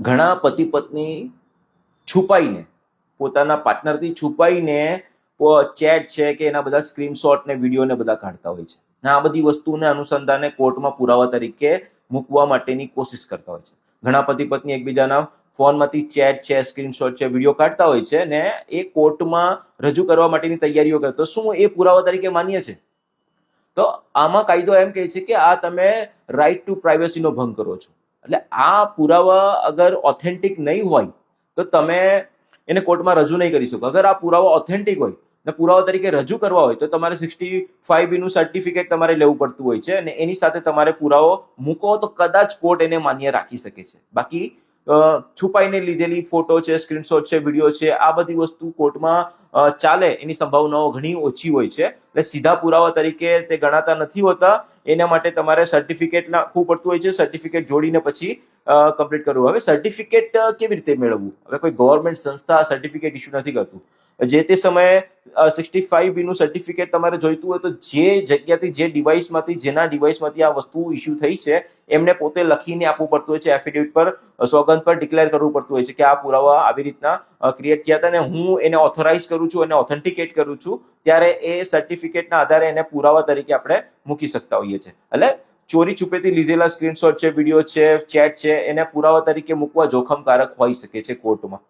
ઘણા પતિ પત્ની છુપાઈને, પોતાના પાર્ટનરથી છુપાઈને ચેટ છે કે એના બધા સ્ક્રીનશોટ ને વીડિયો બધા કાઢતા હોય છે. આ બધી વસ્તુને અનુસંધાને કોર્ટમાં પુરાવા તરીકે મૂકવા માટેની કોશિશ કરતા હોય છે. ઘણા પતિ પત્ની એકબીજાના ફોનમાંથી ચેટ છે સ્ક્રીનશોટ છે વીડિયો કાઢતા હોય છે ને એ કોર્ટમાં રજૂ કરવા માટેની તૈયારીઓ કરે. તો શું એ પુરાવા તરીકે માન્ય છે? તો આમાં કાયદો એમ કહે છે કે આ તમે રાઇટ ટુ પ્રાઇવસીનો ભંગ કરો છો. એટલે આ પુરાવા અગર ઓથેન્ટિક નહીં હોય, તો તમે એને કોર્ટમાં રજૂ નહીં કરી શકો. અગર આ પુરાવા ઓથેન્ટિક હોય, ને પુરાવા તરીકે રજૂ કરવા હોય, તો તમારે સિક્સટી ફાઈવ બીનું સર્ટિફિકેટ તમારે લેવું પડતું હોય છે, અને એની સાથે તમારે પુરાવો મૂકો તો કદાચ કોર્ટ એને માન્ય રાખી શકે છે. બાકી છુપાઈને લીધેલી ફોટો છે, સ્ક્રીનશોટ છે, વીડિયો છે, આ બધી વસ્તુ કોર્ટમાં ચાલે એની સંભાવનાઓ ઘણી ઓછી હોય છે. એટલે સીધા પુરાવા તરીકે તે ગણાતા નથી હોતા એના માટે તમારે સર્ટિફિકેટ નાખવું પડતું હોય છે. સર્ટિફિકેટ જોડીને પછી કમ્પ્લીટ કરવું. હવે સર્ટિફિકેટ કેવી રીતે મેળવવું? હવે કોઈ ગવર્મેન્ટ સંસ્થા સર્ટિફિકેટ ઇસ્યુ નથી કરતું. જે તે સમયે સિક્સટી ફાઈવ બીનું સર્ટિફિકેટ તમારે જોઈતું હોય તો જે જગ્યાથી, જે ડિવાઇસમાંથી જેના ડિવાઇસમાંથી આ વસ્તુ ઇસ્યુ થઈ છે, એમને પોતે લખીને આપવું પડતું હોય છે એફિડેવિટ પર સોગંધ પર ડિક્લેર કરવું પડતું હોય છે કે આ પુરાવા આવી રીતના ક્રિએટ થયા હતા અને હું એને ઓથોરાઇઝ કરું છું અને ઓથેન્ટિકેટ કરું છું. ત્યારે એ સર્ટિફિકેટના આધારે એને પુરાવા તરીકે આપણે મૂકી શકતા હોઈએ છીએ. એટલે ચોરી છુપેથી લીધેલા સ્ક્રીનશોટ છે વીડિયો છે ચેટ છે, એને પુરાવા તરીકે મૂકવા જોખમકારક હોઈ શકે છે કોર્ટમાં